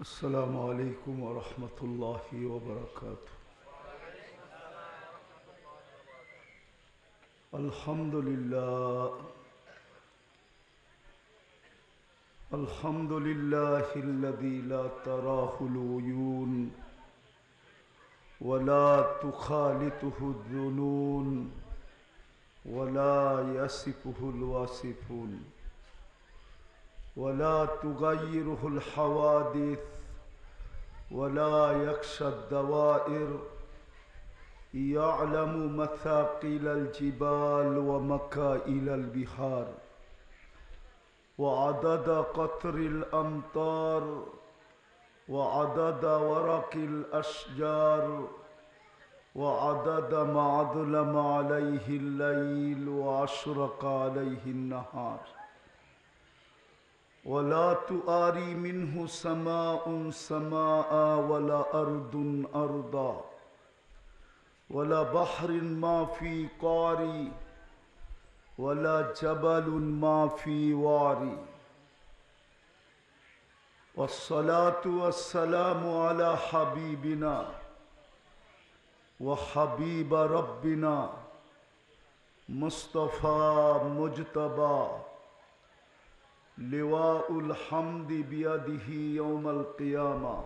السلام عليكم ورحمة الله وبركاته. الحمد لله. الحمد لله الذي لا تراه العيون ولا تخالطه الذنون ولا يصفه الواصفون ولا تغيره الحوادث ولا يخشى الدوائر. يعلم مثاقيل الجبال ومكائل البحار. وعدد قطر الأمطار. وعدد ورق الأشجار. وعدد ما أظلم عليه الليل وأشرق عليه النهار. ولا تؤاري منه سماء سماء ولا أرض أرضا ولا بحر ما في قاري ولا جبل ما في واري والصلاة والسلام على حبيبنا وحبيب ربنا مصطفى مجتبى لواء الحمد بيده يوم القيامة.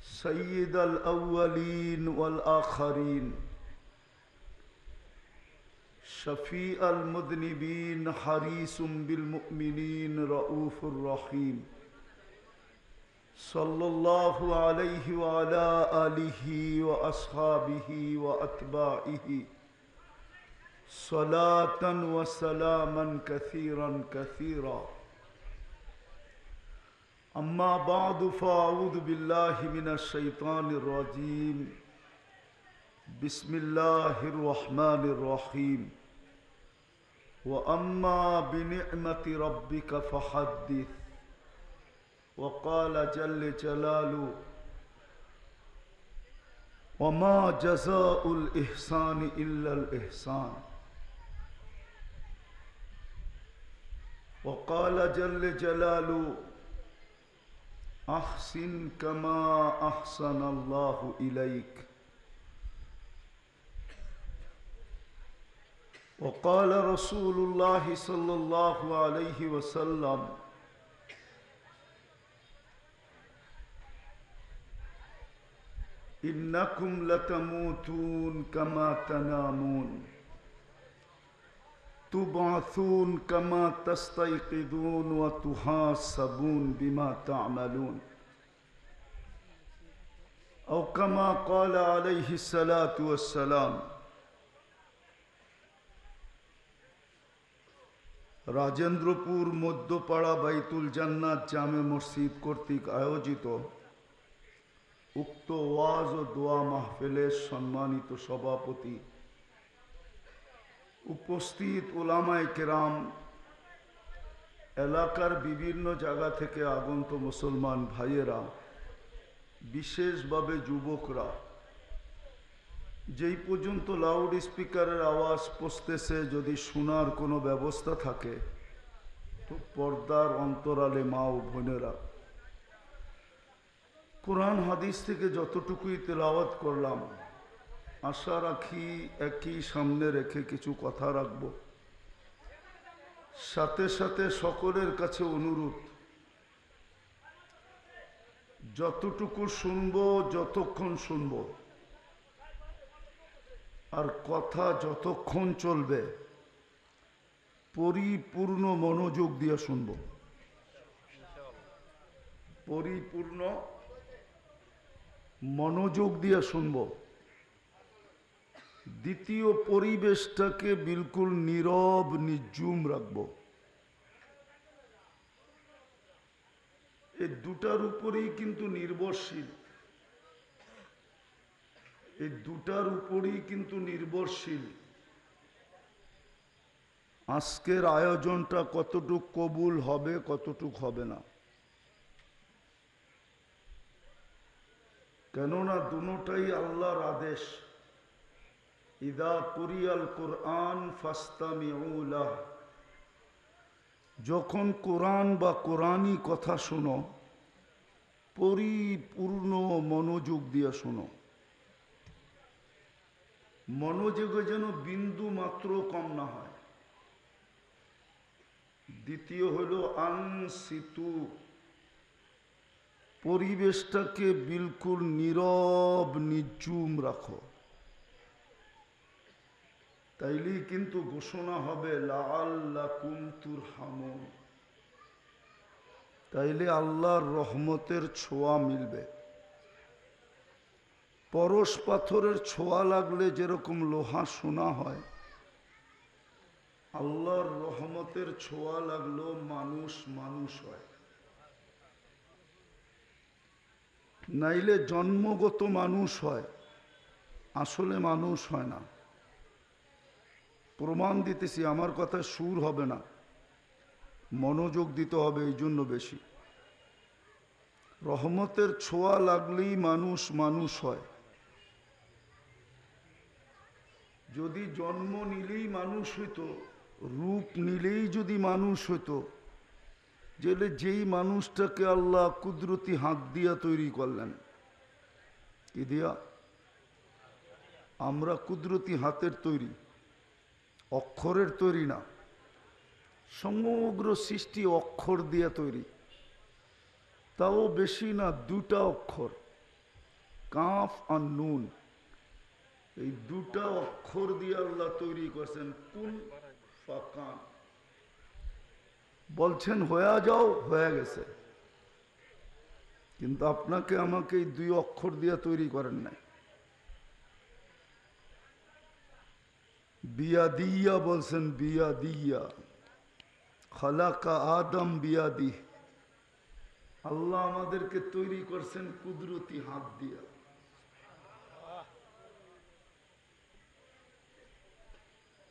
سيد الأولين والآخرين. شفيع المذنبين حريص بالمؤمنين رؤوف رحيم. صلى الله عليه وعلى آله وأصحابه وأتباعه. صلاة وسلاما كثيرا كثيرا. أما بعد، فأعوذ بالله من الشيطان الرجيم. بسم الله الرحمن الرحيم. وأما بنعمة ربك فحدث. وقال جل جلاله وما جزاء الإحسان إلا الإحسان. وقال جل جلاله، أحسن كما أحسن الله إليك. وقال رسول الله صلى الله عليه وسلم، إنكم لتموتون كما تنامون. تبعثون كما تستيقظون وتحاسبون بما تعملون أو كما قال عليه الصلاة والسلام রাজেন্দ্রপুর মধ্যপাড়া বাইতুল জান্নাত জামে মসজিদ কর্তৃক আয়োজিত উক্ত ওয়াজ ও দোয়া মাহফিলের সম্মানিত সভাপতি উপস্থিত ওলামায় কেরাম, এলাকার বিভিন্ন জায়গা থেকে আগন্ত মুসলমান ভাইয়েরা, বিশেষভাবে যুবকরা, যেই পর্যন্ত লাউড স্পিকারের আওয়াজ পৌঁছতেছে, যদি শোনার কোনো ব্যবস্থা থাকে, তো পর্দার অন্তরালে মা ও বোনেরা, কোরআন হাদিস থেকে যতটুকুই তেলাওয়াত করলাম আশা রাখি একই সামনে রেখে কিছু কথা রাখব। সাথে সাথে সকলের কাছে অনুরোধ, যতটুকু শুনব, যতক্ষণ শুনব, আর কথা যতক্ষণ চলবে, পরিপূর্ণ মনোযোগ দিয়ে শুনব। পরিপূর্ণ মনোযোগ দিয়ে শুনব। দ্বিতীয় পরিবেশটাকে বিলকুল নীরব নির্জুম রাখব। এই দুটার উপরেই কিন্তু নির্ভরশীল। এই দুটার উপরেই কিন্তু নির্ভরশীল। আজকের আয়োজনটা কতটুক কবুল হবে, কতটুক হবে না। কেননা দুটাই আল্লাহর আদেশ। কোরআন যখন কোরআন বা কোরআনই কথা শোনো, পরিপূর্ণ মনোযোগ দিয়ে শোনো। মনোযোগে যেন বিন্দু মাত্র কম না হয়। দ্বিতীয় হলো আনসিতু। পরিবেশটাকে বিলকুল নীরব নিজুম রাখো। তাইলেই কিন্তু ঘোষণা হবে তাইলে আল্লাহর রহমতের ছোঁয়া মিলবে। পরশ পাথরের ছোঁয়া লাগলে যেরকম লোহা শোনা হয়, আল্লাহর রহমতের ছোঁয়া লাগল মানুষ মানুষ হয়। নাইলে জন্মগত মানুষ হয়, আসলে মানুষ হয় না। প্রমাণ দিতেছি, আমার কথা সুর হবে না। মনোযোগ দিতে হবে, এই জন্য বেশি। রহমতের ছোঁয়া লাগলেই মানুষ মানুষ হয়। যদি জন্ম নিলেই মানুষ হইতো, রূপ নিলেই যদি মানুষ হইতো যেলে যেই মানুষটাকে আল্লাহ কুদরতি হাত দিয়া তৈরি করলেন, কি দিয়া? আমরা কুদরতি হাতের তৈরি। অক্ষরের তৈরি না। সমগ্র সৃষ্টি অক্ষর দিয়ে তৈরি। তাও বেশি না, দুটা অক্ষর, কাফ আর নুন। এই দুটা অক্ষর দিয়ে আল্লাহ তৈরি করছেন কুন। ফাকান বলছেন, হয়ে যাও, হয়ে গেছে। কিন্তু আপনাকে আমাকে এই দুই অক্ষর দিয়ে তৈরি করেন নাই। বিয়া দিয়া বলছেন, বিয়া দিয়া। খালাকা আদম বিয়াদি আল্লাহ আমাদেরকে তৈরি করছেন কুদরতি হাত দিয়া।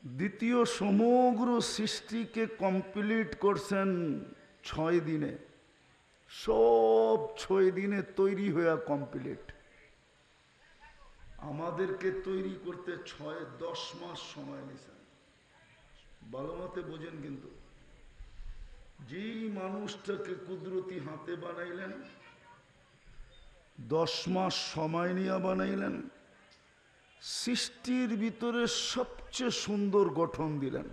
দ্বিতীয় সমগ্র সৃষ্টিকে কমপ্লিট করছেন ছয় দিনে। সব ছয় দিনে তৈরি হইয়া কমপ্লিট। আমাদেরকে তৈরি করতে ছয়, দশ মাস সময় নিয়েছেন ভালো মতে বোঝেন কিন্তু। যেই মানুষটাকে কুদরতি হাতে বানাইলেন, দশ মাস সময় নিয়ে বানাইলেন, সৃষ্টির ভিতরে সবচেয়ে সুন্দর গঠন দিলেন।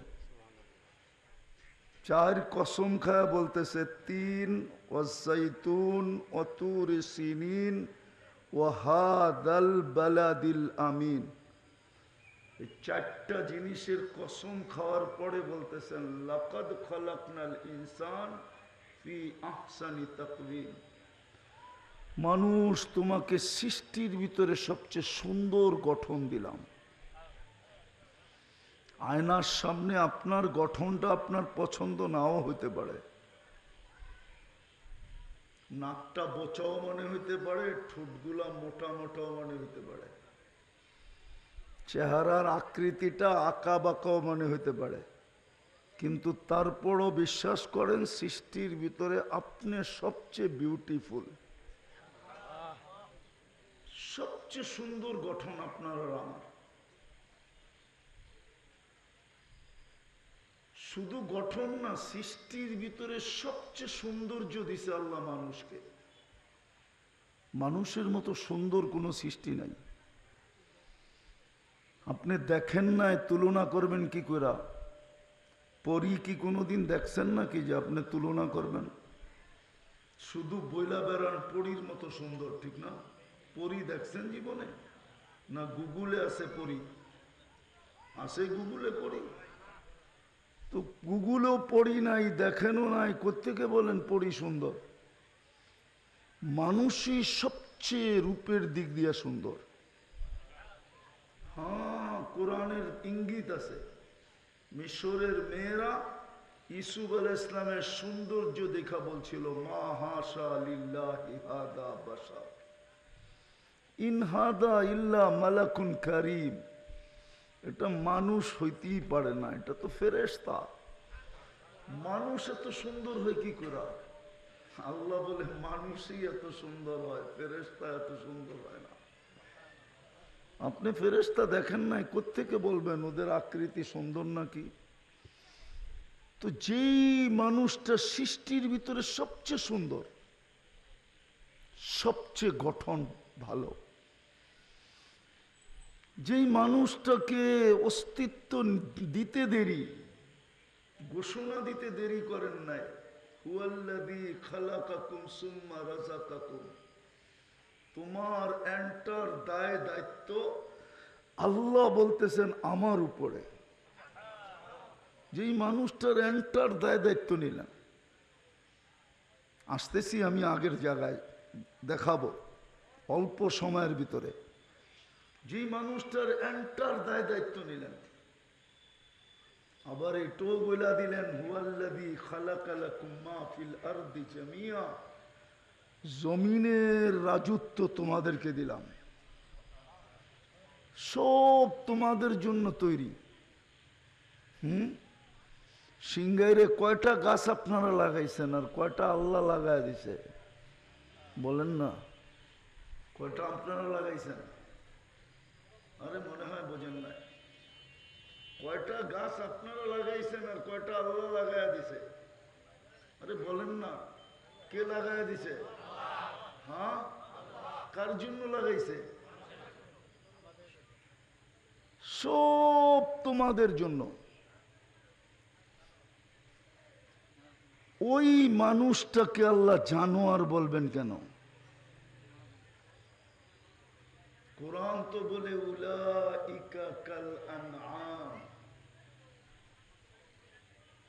চার কসম খায়া বলতেছে, তিন ওয়াসাইতুন অতুর সিনিন ওয়াহাদাল বালাদিল আমিন। এই চারটা জিনিসের কসম খাওয়ার পরে বলতেছেন, লাকাদ খলাকনাল ইনসান ফি আহসানি তাকওয়িম। মানুষ তোমাকে সৃষ্টির ভিতরে সবচেয়ে সুন্দর গঠন দিলাম। আয়নার সামনে আপনার গঠনটা আপনার পছন্দ নাও হইতে পারে। নাকটা বোচাও মনে হইতে পারে, ঠোঁটগুলা মোটা মোটাও মনে হইতে পারে। চেহারার আকৃতিটা আঁকা বাঁকাও মনে হইতে পারে। কিন্তু তারপরও বিশ্বাস করেন, সৃষ্টির ভিতরে আপনি সবচেয়ে বিউটিফুল সবচেয়ে সুন্দর গঠন আপনার আর আমার। শুধু গঠন না, সৃষ্টির ভিতরে সবচেয়ে সৌন্দর্য দিছে আল্লাহ মানুষকে। মানুষের মতো সুন্দর কোনো সৃষ্টি নাই। আপনি দেখেন নাই, তুলনা করবেন কি করে পরি কি কোনোদিন দেখছেন না কি যে আপনি তুলনা করবেন? শুধু বইলা বেড়ান পরীর মতো সুন্দর, ঠিক না? পরি দেখছেন জীবনে? না গুগলে আছে পরি? আছে গুগলে পড়ি তো গুগলেও পড়ি নাই, দেখেনও নাই কোথেকে বলেন পড়ি সুন্দর? মানুষই সবচেয়ে রূপের দিক দিয়ে সুন্দর। হ্যাঁ কোরআনের ইঙ্গিত আছে। মিশরের মেয়েরা ইসুফ আল ইসলামের সৌন্দর্য দেখা বলছিল, মা হাসা লিল্লাহি হাদা বাসা ইনহাদা ইল্লা মালাকুন কারিম। এটা মানুষ হইতেই পারে না, এটা তো ফেরেশতা। মানুষ এত সুন্দর হয় কি করে? আল্লাহ বলে, মানুষই এত সুন্দর হয়, ফেরেশতা এত সুন্দর হয় না। আপনি ফেরেশতা দেখেন নাই, কোত্থেকে বলবেন ওদের আকৃতি সুন্দর নাকি? তো যেই মানুষটা সৃষ্টির ভিতরে সবচেয়ে সুন্দর, সবচেয়ে গঠন ভালো যেই মানুষটাকে অস্তিত্ব দিতে দেরি, ঘোষণা দিতে দেরি করেন নাই তোমার এন্টার দায় দায়িত্ব আল্লাহ বলতেছেন আমার উপরে। যেই মানুষটার এন্টার দায় দায়িত্ব নিলেন। আসতেছি আমি আগের জায়গায়, দেখাবো অল্প সময়ের ভিতরে। যেই মানুষটার এন্টার দায় দায়িত্ব নিলেন। আবার এটাও বলে দিলেন জমিনের রাজত্ব তোমাদেরকে দিলাম। সব তোমাদের জন্য তৈরি। হুম? সিংগাইরে কয়টা গাছ আপনারা লাগাইছেন আর কয়টা আল্লাহ লাগাই দিছে? বলেন না। কয়টা আপনারা লাগাইছেন? আরে মনে হয় বোঝেন না কয়টা গাছ আপনারা লাগাইছেন আর কয়টা আল্লাহ লাগাই দিছে? আরে বলেন না, কে লাগাই দিছে? হ্যাঁ? কার জন্য লাগাইছে? সব তোমাদের জন্য। ওই মানুষটাকে আল্লাহ জানোয়ার বলবেন কেন? কোরআন তো বলে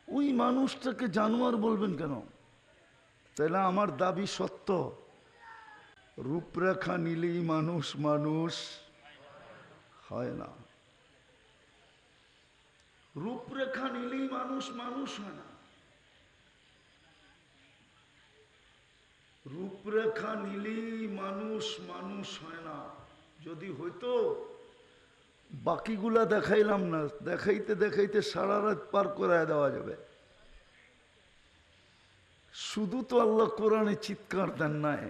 ওই মানুষটাকে জানোয়ার বলবেন কেন? তাহলে আমার দাবি সত্য। রূপরেখা নিলেই মানুষ মানুষ হয় না। রূপরেখা নিলেই মানুষ মানুষ হয় না। রূপরেখা নিলেই মানুষ মানুষ হয় না। যদি হইতো, বাকিগুলা দেখাইলাম না, দেখাইতে দেখাইতে সারা রাত পার করায় দেওয়া যাবে। শুধু তো আল্লাহ কোরআনে চিৎকার দেন নাই,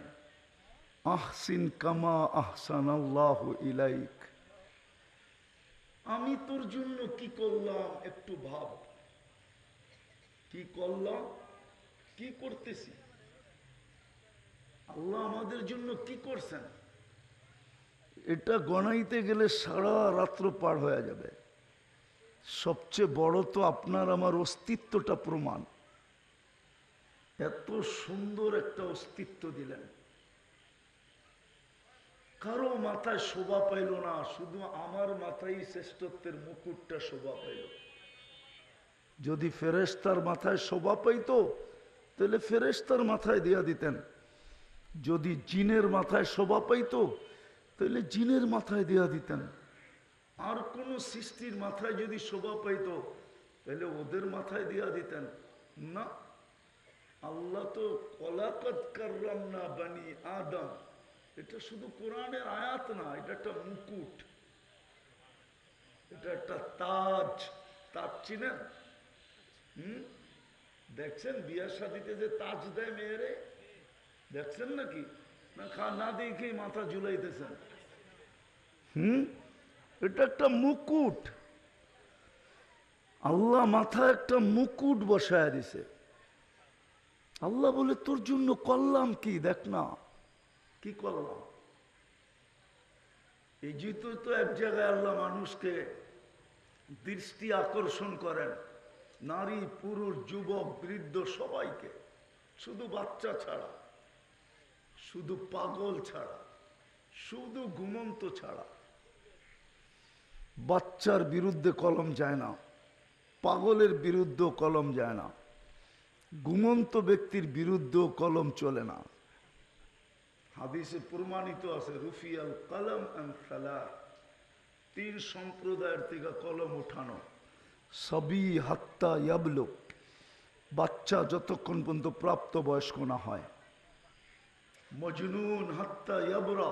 আহসিন কামা আহসান আল্লাহ ইলাইক। আমি তোর জন্য কি করলাম একটু ভাব। কি করলাম? কি করতেছি? আল্লাহ আমাদের জন্য কি করছেন? এটা গণাইতে গেলে সারা রাত্র পার হয়ে যাবে। সবচেয়ে বড় তো আপনার আমার অস্তিত্বটা প্রমাণ। এত সুন্দর একটা অস্তিত্ব দিলেন। কারও মাথায় শোভা পাইল না, শুধু আমার মাথায় শ্রেষ্ঠত্বের মুকুটটা শোভা পাইল। যদি ফেরেস্তার মাথায় শোভা পাইতো, তাহলে ফেরেস্তার মাথায় দিয়া দিতেন। যদি জিনের মাথায় শোভা পাইতো তাহলে জিনের মাথায় দেয়া দিতেন। আর কোন সৃষ্টির মাথায় যদি শোভা পাইতো, তাহলে ওদের মাথায় দেয়া দিতেন। না, আল্লাহ তো না বানি আদম। এটা শুধু কোরআনের আয়াত না, এটা একটা মুকুট। এটা একটা তাজ। তাজ চিনেন? হুম? দেখছেন বিয়ার শাদিতে যে তাজ দেয় মেয়েরে? দেখছেন নাকি? না খা না মাথা ঝুলাইতেছেন হুম? এটা একটা মুকুট। আল্লাহ মাথায় একটা মুকুট বসায় দিছে। আল্লাহ বলে তোর জন্য করলাম কি? দেখ না। কি করলাম? এই তো এক জায়গায় আল্লাহ মানুষকে দৃষ্টি আকর্ষণ করেন। নারী পুরুষ যুবক বৃদ্ধ সবাইকে। শুধু বাচ্চা ছাড়া। শুধু পাগল ছাড়া, শুধু ঘুমন্ত ছাড়া। বাচ্চার বিরুদ্ধে কলম যায় না, পাগলের বিরুদ্ধেও কলম যায় না, ঘুমন্ত ব্যক্তির বিরুদ্ধেও কলম চলে না। হাদিসে প্রমাণিত আছে, রুফিয়াল কলম তিন সম্প্রদায়ের থেকে কলম উঠানো সবই হাত্তা ইয়াবলুক, বাচ্চা যতক্ষণ পর্যন্ত প্রাপ্ত বয়স্ক না হয়। মজনুন হাত্তা ইয়াবরা।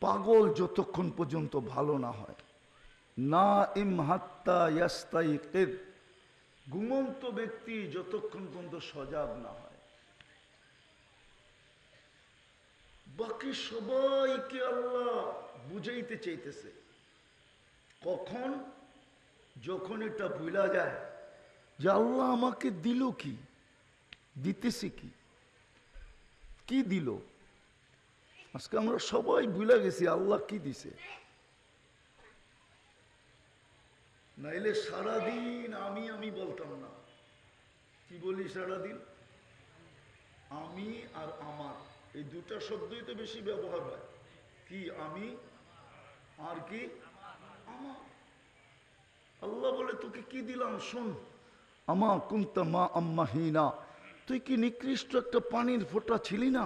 পাগল যতক্ষণ পর্যন্ত ভালো না হয়। না ইম হাত্তা ইয়াস্তাই কেদ ঘুমন্ত ব্যক্তি যতক্ষণ পর্যন্ত সজাগ না হয়। বাকি সবাইকে আল্লাহ বুঝাইতে চাইতেছে। কখন? যখন এটা ভুলা যায় যে আল্লাহ আমাকে দিল কি? দিতেছে কি? কি দিল? আজকে আমরা সবাই ভুলে গেছি, আল্লাহ কি দিছে? নাইলে সারাদিন আমি আমি বলতাম না। কি বলি সারাদিন? আমি আর আমার। এই দুটা শব্দই তো বেশি ব্যবহার হয়। কি, আমি আর কি? আমার। আল্লাহ বলে, তোকে কি দিলাম? শোন, আমা কুন্তা মা আম্মাহিনা। তুই কি নিকৃষ্ট একটা পানির ফোঁটা ছিলি না?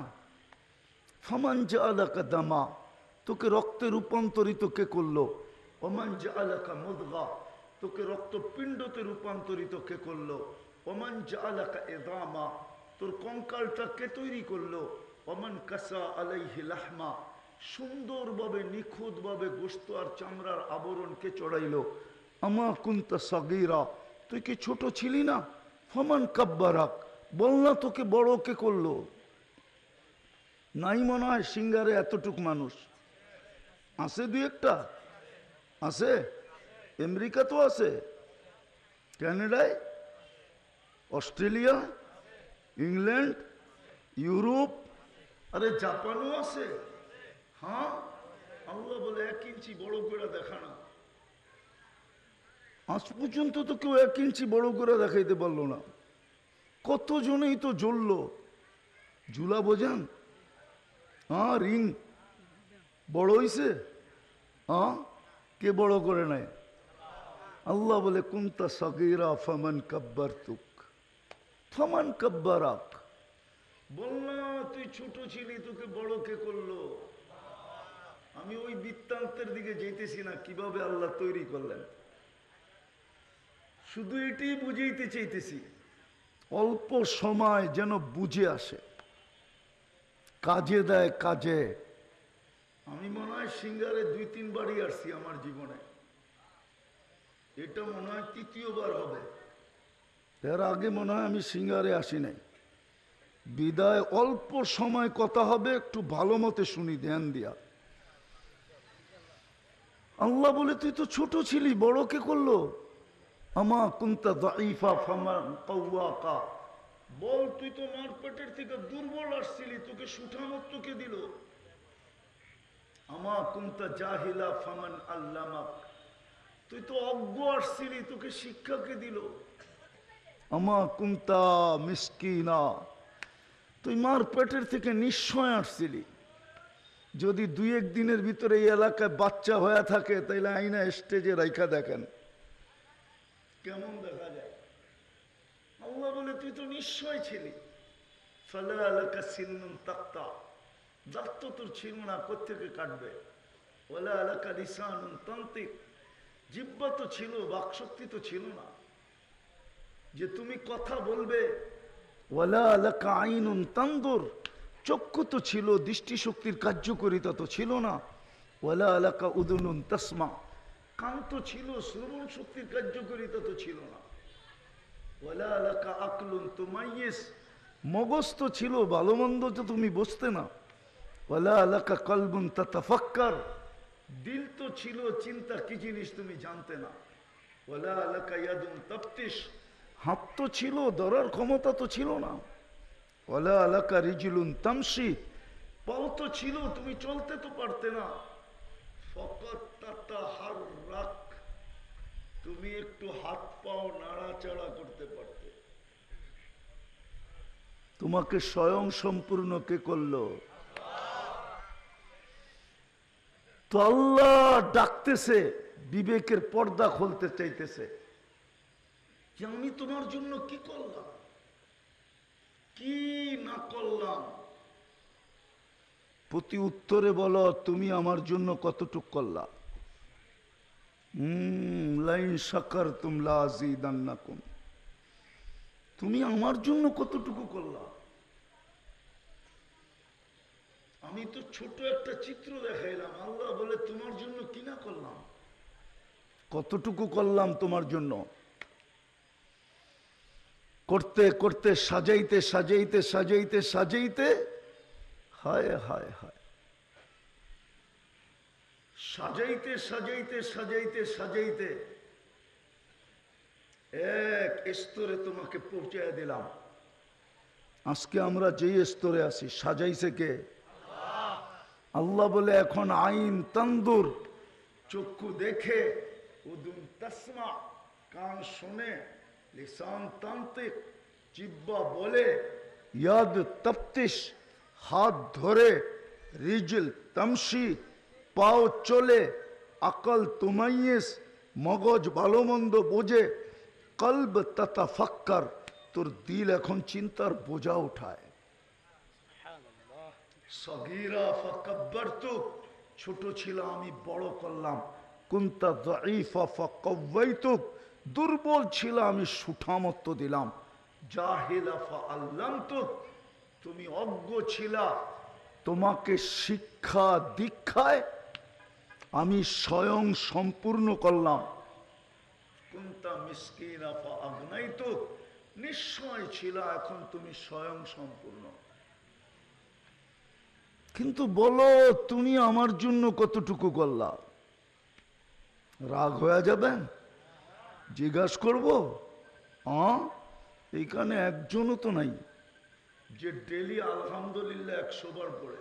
ফামান জা আলাকা দামা, তোকে রক্তে রূপান্তরিত কে করল? ওমান জা আলাকা মুদগা, তোকে রক্তপিণ্ডতে রূপান্তরিত কে করল? ওমান জা আলাকা এদামা তোর কঙ্কালটা কে তৈরি করল? অমান কাসা আলাইহি লাহমা, সুন্দরভাবে, নিখুঁতভাবে গোস্ত আর চামড়ার আবরণ কে চড়াইলো? আমা কুন্তা সাগিরা, তুই কি ছোট ছিলি না? ফমান কাব্বারাক বল না তোকে বড় কে করল? নাই মনে হয় সিঙ্গারে এতটুক মানুষ। আছে দুই একটা। আছে? আমেরিকা তো আছে। ক্যানাডায়? অস্ট্রেলিয়া? ইংল্যান্ড? ইউরোপ? আরে জাপানও আছে। হ্যাঁ? আল্লাহ বলে এক ইঞ্চি বড় করে দেখানো আজ পর্যন্ত তো কেউ এক ইঞ্চি বড় করে দেখাইতে পারল না। কতজনেই তো জ্বলল। ঝুলা বোঝান? হ্যাঁ রিং। বড় হইছে? হ্যাঁ কে বড় করে নেয়? আল্লাহ বলে, কুন্তা সগিরা ফমান কাব্বার তুক ফমন কব্বারাক। বল না, তুই ছোট ছিলি, তোকে বড় কে করল? আমি ওই বৃত্তান্তের দিকে যেতেছি না, কীভাবে আল্লাহ তৈরি করলেন? শুধু এটাই বুঝাইতে চাইতেছি। অল্প সময় যেন বুঝে আসে। কাজে দেয় কাজে। আমি মনে হয় সিঙ্গারে দুই তিনবারই আসছি আমার জীবনে। এটা মনে হয় তৃতীয়বার হবে। এর আগে মনে হয় আমি সিঙ্গারে আসি নাই। বিদায়, অল্প সময় কথা হবে, একটু ভালো মতে শুনি, ধ্যান দিয়া। আল্লাহ বলে, তুই তো ছোট ছিলি, বড় কে করল? আমা কুন্তা দাইফা ফামা কাউয়াকা বল তুই তো মার পেটের থেকে দুর্বল আসছিলি তোকে সুঠামত তোকে দিল। আমা কুন্তা জাহিলা ফামান আল্লামাক। তুই তো অজ্ঞ আসছিলি তোকে শিক্ষাকে দিল? আমা কুন্তা মিসকিনা। তুই মার পেটের থেকে নিশ্চয় আসছিলি। যদি দুই এক দিনের ভিতরে এই এলাকায় বাচ্চা হয়ে থাকে তাইলে আইনা স্টেজে রাইখা দেখেন। কেমন দেখা যায়? আল্লাহ বলে, তুই তো নিশ্চয় ছিলি। বাকশক্তি তো ছিল না। যে তুমি কথা বলবে। আলাকা আইনুন তান্দুর চক্ষু তো ছিল, দৃষ্টিশক্তির কার্যকরিতা তো ছিল না। ওলা আলাকা উদুনুন তসমা। কান ছিল, শ্রবণ শক্তির কার্যকরিতা তো ছিল না। ওলা তুমাইয়েস, মগজ তো ছিল ভালো মন্দ তো তুমি বুঝতে না। ওলা আলাকা কলবুন তাতাফাক্কার, দিল তো ছিল, চিন্তা কি জিনিস তুমি জানতে না। ওলা আলাকা ইয়াদুন তপ্তিস হাত তো ছিল, ধরার ক্ষমতা তো ছিল না। ওলা আলাকা রিজুলুন তামসি পাও তো ছিল, তুমি চলতে তো পারতে না। ফকত তাতা হার তুমি একটু হাত পাও নাড়াচাড়া করতে পারতে। তোমাকে স্বয়ং সম্পূর্ণ কে করল? তো আল্লাহ ডাকতেছে, বিবেকের পর্দা খুলতে চাইতেছে। আমি তোমার জন্য কি করলাম? কি না করলাম? প্রতি উত্তরে বলো, তুমি আমার জন্য কতটুক করলা? হম লাইন তুমি আমার জন্য কতটুকু করলা? আমি তো ছোট একটা চিত্র দেখাইলাম, আল্লাহ বলে তোমার জন্য কিনা করলাম? কতটুকু করলাম তোমার জন্য? করতে করতে, সাজাইতে সাজাইতে সাজাইতে সাজাইতে, হায় হায় হায়। সাজাইতে সাজাইতে সাজাইতে সাজাইতে এক স্তরে তোমাকে পৌঁছায় দিলাম। আজকে আমরা যেই স্তরে আছি, সাজাইছে কে? আল্লাহ বলে, এখন আইন তন্দুর, চক্ষু দেখে উদুন তসমা, কান শুনে তান্ত্রিক জিব্বা বলে, ইয়াদ তপ্তিস হাত ধরে, রিজল তমসি পাও চলে, আকল তুমাইয়েস, মগজ ভালো মন্দ বোঝে, কলব তথা ফাক্কার, তোর দিল এখন চিন্তার বোঝা উঠায়। সগিরা ছোট ছিল আমি, বড় করলাম। কুন্তা দাইফা দুর্বল ছিল আমি, সুঠামত্ব দিলাম। জাহিলা ফাআল্লামতুক তুমি অজ্ঞ ছিলা, তোমাকে শিক্ষা দীক্ষায় আমি স্বয়ং সম্পূর্ণ করলাম। কুন্তা ফাআগনাইতুক নিশ্চয় ছিল এখন তুমি স্বয়ং সম্পূর্ণ। কিন্তু বলো, তুমি আমার জন্য কতটুকু করলা? রাগ হয়ে যাবেন জিজ্ঞাসা করব? এইখানে একজনও তো নাই, যে ডেলি আলহামদুলিল্লাহ একশো বার পড়ে।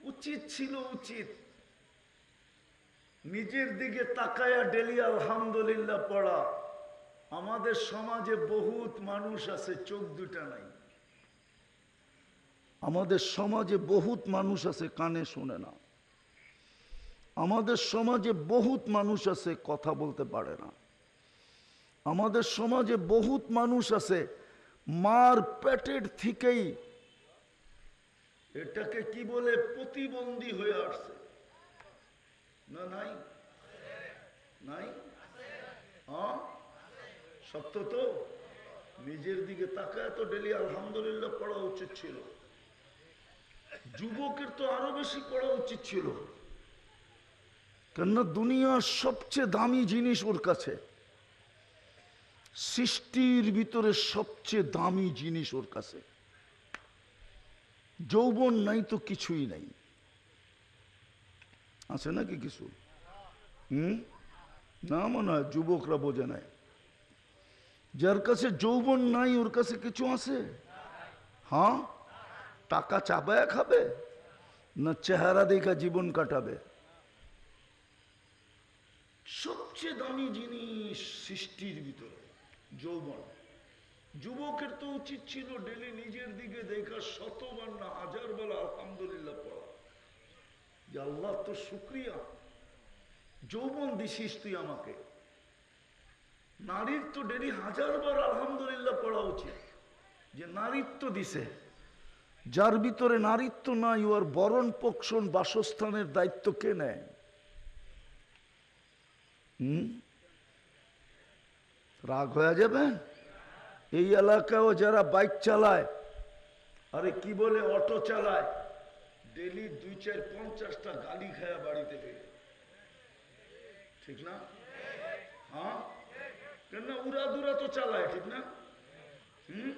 উচিত ছিল উচিত। নিজের দিকে তাকায়া ডেলি আলহামদুলিল্লাহ পড়া। আমাদের সমাজে বহুত মানুষ আছে, চোখ দুটা নাই। আমাদের সমাজে বহুত মানুষ আছে, কানে শোনে না। আমাদের সমাজে বহুত মানুষ আছে, কথা বলতে পারে না। আমাদের সমাজে বহুত মানুষ আছে, মার পেটের থেকেই এটাকে কি বলে প্রতিবন্ধী হয়ে আসছে? না, নাই? নাই? হ্যাঁ? সত্য তো? নিজের দিকে তাকায় তো ডেলি আলহামদুলিল্লাহ পড়া উচিত ছিল। যুবকের তো আরও বেশি পড়া উচিত ছিল। কেননা দুনিয়ার সবচেয়ে দামি জিনিস ওর কাছে। সৃষ্টির ভিতরে সবচেয়ে দামি জিনিস ওর কাছে। যৌবন নাই তো কিছুই নাই। আছে নাকি কিছু? হুম? না মনে হয়, যুবকরা বোঝে নাই। যার কাছে যৌবন নাই, ওর কাছে কিছু আছে? হ্যাঁ? টাকা চাবায়া খাবে? না চেহারা দেখা জীবন কাটাবে? সবচেয়ে দামি জিনিস সৃষ্টির ভিতরে, যৌবন। যুবকের তো উচিত ছিল ডেলি নিজের দিকে দেখা শতবার। না হাজার বেলা আলহামদুলিল্লাহ পড়া। যে আল্লাহ তো শুক্রিয়া। যৌবন দিছিস তুই আমাকে। নারীর তো ডেলি হাজার বার আলহামদুলিল্লাহ পড়া উচিত। যে নারীত্ব দিছে। যার ভিতরে নারীত্ব নাই, ওর বরণ পোষণ বাসস্থানের দায়িত্ব কে নেয়? রাগ হয়ে যাবে এই এলাকায়ও যারা বাইক চালায় আরে কি বলে, অটো চালায়। ডেলি দুই চার পঞ্চাশটা গালি খায়া বাড়িতে গেলে ঠিক না? হ্যাঁ? কেন উড়া দুরা তো চালায়, ঠিক না? হুম?